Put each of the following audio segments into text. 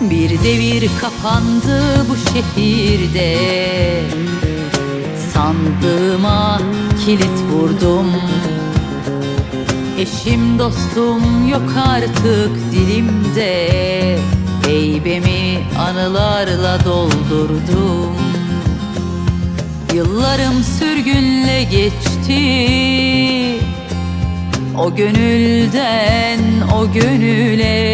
Bir devir kapandı bu şehirde. Sandığıma kilit vurdum. Eşim dostum yok artık dilimde. Heybemi anılarla doldurdum. Yıllarım sürgünle geçti. O gönülden o gönüle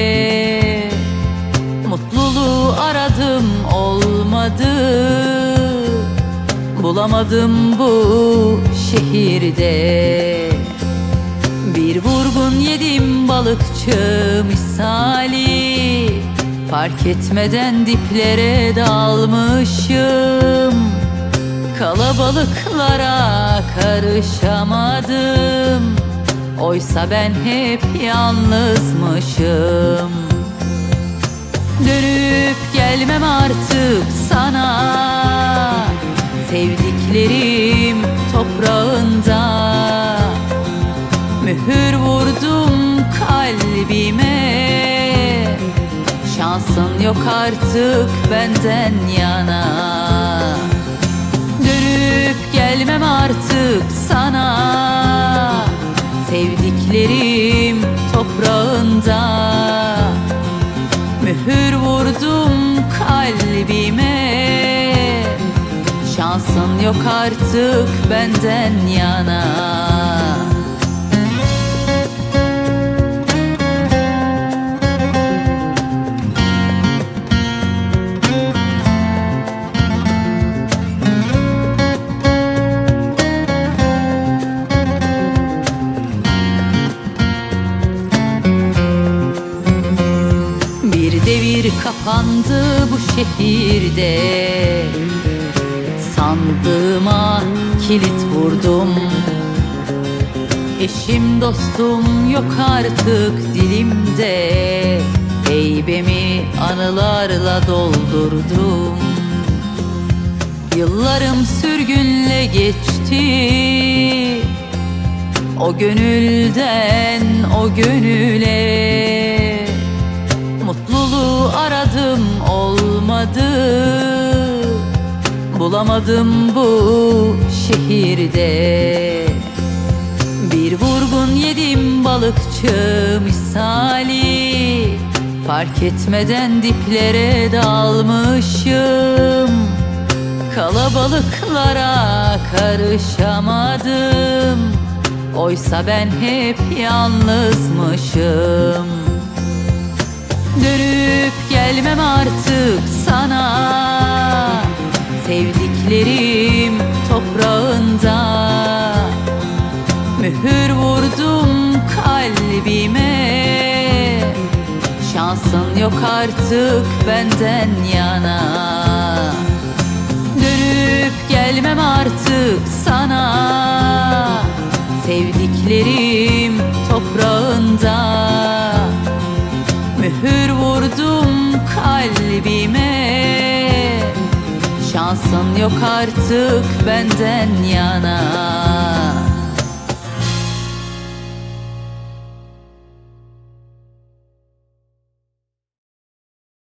olmadı Bulamadım bu şehirde. Bir vurgun yedim balıkçı misali Fark etmeden diplere dalmışım. Kalabalıklara karışamadım. Oysa ben hep yalnızmışım Dönüp gelmem artık sana. Sevdiklerim toprağında. Mühür vurdum kalbime. Şansın yok artık benden yana. Dönüp gelmem artık sana. Sevdiklerim toprağında Mühür vurdum kalbime. Şansın yok artık benden yana devir kapandı bu şehirde. Sandığıma kilit vurdum. Eşim dostum yok artık dilimde. Heybemi anılarla doldurdum. Yıllarım sürgünle geçti. O gönülden o gönüle Mutluluğu aradım olmadı. Bulamadım bu şehirde. Bir vurgun yedim balıkçı misali. Fark etmeden diplere dalmışım. Kalabalıklara karışamadım. Oysa ben hep yalnızmışım Dönüp gelmem artık sana. Sevdiklerim toprağında. Mühür vurdum kalbime. Şansın yok artık benden yana. Dönüp gelmem artık sana. Sevdiklerim toprağında kalbime Şansın yok artık benden yana